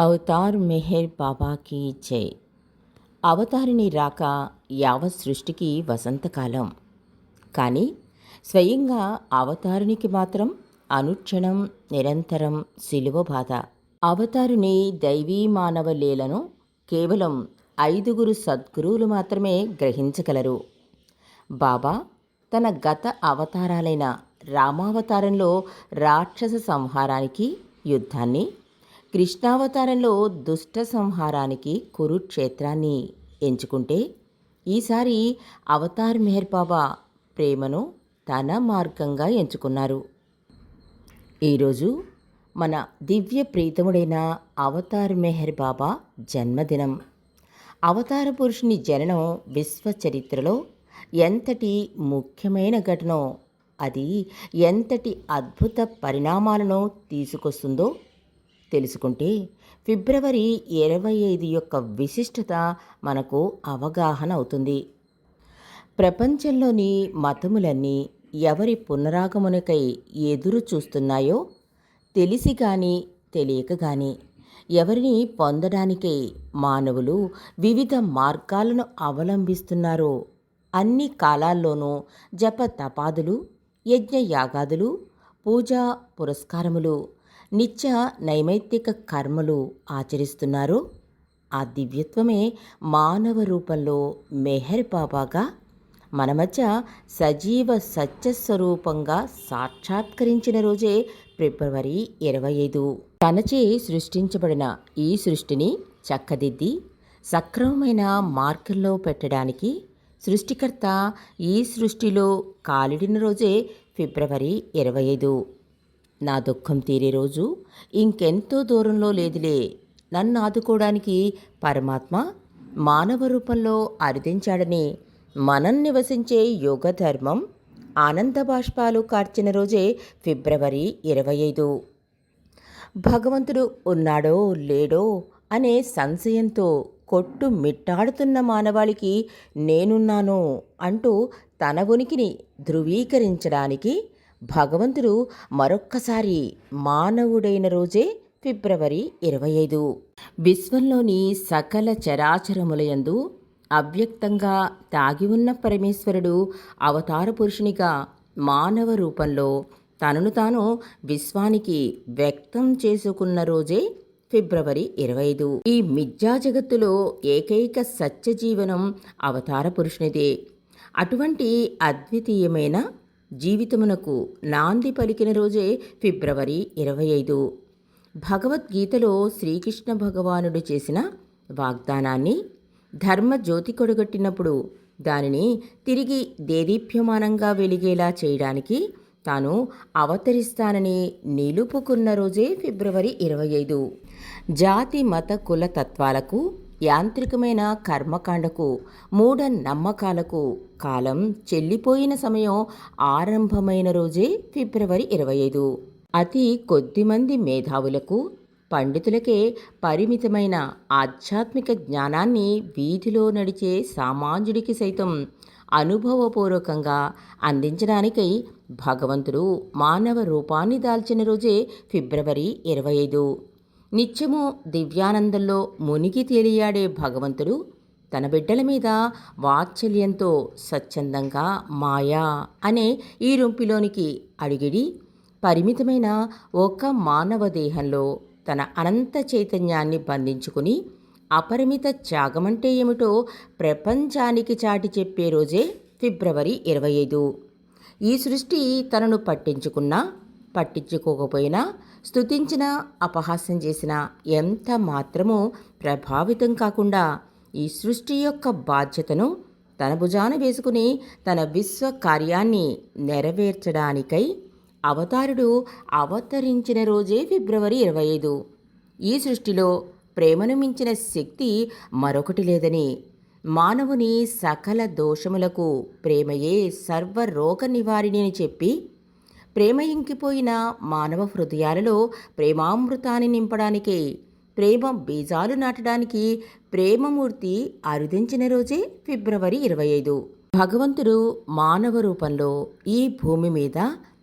Avatar Meher బాబాకి జై. అవతారిని రాక యావత్ సృష్టికి వసంతకాలం. కానీ స్వయంగా అవతారునికి మాత్రం అనుక్షణం నిరంతరం సిలువ బాధ. అవతారుని దైవీ మానవ లీలను కేవలం ఐదుగురు సద్గురువులు మాత్రమే గ్రహించగలరు. బాబా తన గత అవతారాలైన రామావతారంలో రాక్షస సంహారానికి యుద్ధాన్ని కృష్ణావతారంలో దుష్ట సంహారానికి కురుక్షేత్రాన్ని ఎంచుకుంటే ఈసారి అవతార్ మెహర్ బాబా ప్రేమను తన మార్గంగా ఎంచుకున్నారు. ఈరోజు మన దివ్య ప్రీతముడైన అవతార్ మెహర్ బాబా జన్మదినం. అవతార పురుషుని జననం విశ్వ చరిత్రలో ఎంతటి ముఖ్యమైన ఘటనో అది ఎంతటి అద్భుత పరిణామాలను తీసుకొస్తుందో తెలుసుకుంటే ఫిబ్రవరి ఇరవై ఐదు యొక్క విశిష్టత మనకు అవగాహన అవుతుంది. ప్రపంచంలోని మతములన్నీ ఎవరి పునరాగమనకై ఎదురు చూస్తున్నాయో తెలిసి కానీ తెలియక కానీ ఎవరిని పొందడానికై మానవులు వివిధ మార్గాలను అవలంబిస్తున్నారో అన్ని కాలాల్లోనూ జప తపాదులు యజ్ఞ యాగాదులు పూజా పురస్కారములు నిత్య నైమిత్తిక కర్మలు ఆచరిస్తున్నారు. ఆ దివ్యత్వమే మానవ రూపంలో మెహర్ బాబాగా మన మధ్య సజీవ సత్యస్వరూపంగా సాక్షాత్కరించిన రోజే ఫిబ్రవరి ఇరవై ఐదు. తనచే సృష్టించబడిన ఈ సృష్టిని చక్కదిద్ది సక్రమమైన మార్గంలో పెట్టడానికి సృష్టికర్త ఈ సృష్టిలో కాలిడిన రోజే ఫిబ్రవరి ఇరవై ఐదు. నా దుఃఖం తీరే రోజు ఇంకెంతో దూరంలో లేదులే. నన్ను ఆదుకోవడానికి పరమాత్మ మానవ రూపంలో అరిదించాడని మనం నివసించే యోగ ధర్మం ఆనంద బాష్పాలు కార్చిన రోజే ఫిబ్రవరి ఇరవై ఐదు. భగవంతుడు ఉన్నాడో లేడో అనే సంశయంతో కొట్టు మిట్టాడుతున్న మానవాళికి నేనున్నాను అంటూ తన ఉనికిని ధృవీకరించడానికి భగవంతుడు మరొక్కసారి మానవుడైన రోజే ఫిబ్రవరి ఇరవై ఐదు. విశ్వంలోని సకల చరాచరములయందు అవ్యక్తంగా తాగి ఉన్న పరమేశ్వరుడు అవతార పురుషునిగా మానవ రూపంలో తనను తాను విశ్వానికి వ్యక్తం చేసుకున్న రోజే ఫిబ్రవరి ఇరవై ఐదు. ఈ మిథ్యా జగత్తులో ఏకైక సత్య జీవనం అవతార పురుషునిదే. అటువంటి అద్వితీయమైన జీవితమునకు నాంది పలికిన రోజే ఫిబ్రవరి ఇరవై ఐదు. భగవద్గీతలో శ్రీకృష్ణ భగవానుడు చేసిన వాగ్దానాన్ని ధర్మ జ్యోతి కొడగట్టినప్పుడు దానిని తిరిగి దేదీప్యమానంగా వెలిగేలా చేయడానికి తాను అవతరిస్తానని నిలుపుకున్న రోజే ఫిబ్రవరి ఇరవై ఐదు. జాతి మత కుల తత్వాలకు యాంత్రికమైన కర్మకాండకు మూఢ నమ్మకాలకు కాలం చెల్లిపోయిన సమయం ఆరంభమైన రోజే ఫిబ్రవరి ఇరవై ఐదు. అతి కొద్దిమంది మేధావులకు పండితులకే పరిమితమైన ఆధ్యాత్మిక జ్ఞానాన్ని వీధిలో నడిచే సామాన్యుడికి సైతం అనుభవపూర్వకంగా అందించడానికై భగవంతుడు మానవ రూపాన్ని దాల్చిన రోజే ఫిబ్రవరి ఇరవై ఐదు. నిత్యము దివ్యానందంలో మునిగి తేలియాడే భగవంతుడు తన బిడ్డల మీద వాత్సల్యంతో స్వచ్ఛందంగా మాయా అనే ఈ రొంపిలోనికి అడిగిడి పరిమితమైన ఒక మానవ దేహంలో తన అనంత చైతన్యాన్ని బంధించుకుని అపరిమిత త్యాగమంటే ఏమిటో ప్రపంచానికి చాటి చెప్పే రోజే ఫిబ్రవరి ఇరవై ఐదు. ఈ సృష్టి తనను పట్టించుకున్నా పట్టించుకోకపోయినా స్తుతించిన అపహాస్యం చేసిన ఎంత మాత్రమూ ప్రభావితం కాకుండా ఈ సృష్టి యొక్క బాధ్యతను తన భుజాన వేసుకుని తన విశ్వ కార్యాన్ని నెరవేర్చడానికై అవతారుడు అవతరించిన రోజే ఫిబ్రవరి ఇరవై ఐదు. ఈ సృష్టిలో ప్రేమను మించిన శక్తి మరొకటి లేదని మానవుని సకల దోషములకు ప్రేమయే సర్వరోగ నివారిణి అని చెప్పి ప్రేమ ఇంకిపోయిన మానవ హృదయాలలో ప్రేమామృతాన్ని నింపడానికి ప్రేమ బీజాలు నాటడానికి ప్రేమమూర్తి అరుదించిన రోజే ఫిబ్రవరి ఇరవై ఐదు. భగవంతుడు మానవ రూపంలో ఈ భూమి మీద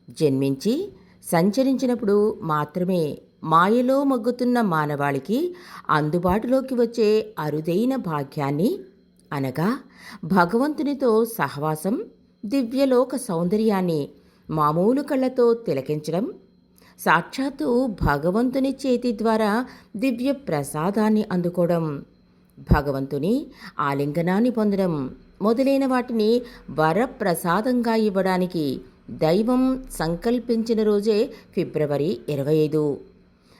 జన్మించి సంచరించినప్పుడు మాత్రమే మాయలో మగ్గుతున్న మానవాళికి అందుబాటులోకి వచ్చే అరుదైన భాగ్యాన్ని అనగా భగవంతునితో సహవాసం దివ్యలోక సౌందర్యాన్ని మామూలు కళ్ళతో తిలకించడం సాక్షాత్తు భగవంతుని చేతి ద్వారా దివ్య ప్రసాదాన్ని అందుకోవడం భగవంతుని ఆలింగనాన్ని పొందడం మొదలైన వాటిని వరప్రసాదంగా ఇవ్వడానికి దైవం సంకల్పించిన రోజే ఫిబ్రవరి ఇరవై ఐదు.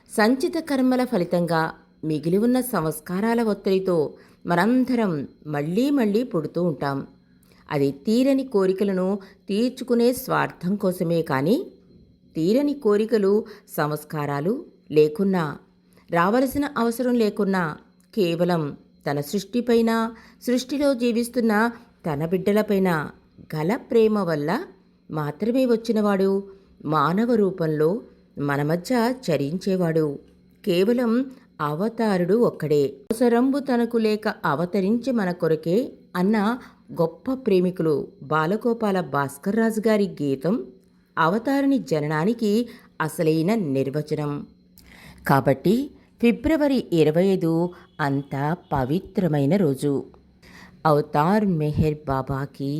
సంచిత కర్మల ఫలితంగా మిగిలి ఉన్న సంస్కారాల ఒత్తిడితో మనందరం మళ్ళీ మళ్ళీ పుడుతూ ఉంటాం. అది తీరని కోరికలను తీర్చుకునే స్వార్థం కోసమే కానీ తీరని కోరికలు సంస్కారాలు లేకున్నా రావలసిన అవసరం లేకున్నా కేవలం తన సృష్టిపైన సృష్టిలో జీవిస్తున్న తన బిడ్డలపైన గల ప్రేమ వల్ల మాత్రమే వచ్చినవాడు మానవ రూపంలో మన మధ్య చరించేవాడు. కేవలం అవతారుడు ఒక్కడే. అవసరంబు తనకు లేక అవతరించి మన కొరకే అన్న గొప్ప ప్రేమికులు బాలగోపాల భాస్కర్ రాజు గారి గీతం అవతారుని జననానికి అసలైన నిర్వచనం. కాబట్టి ఫిబ్రవరి ఇరవై ఐదు అంత పవిత్రమైన రోజు. అవతార్ మెహర్ బాబాకి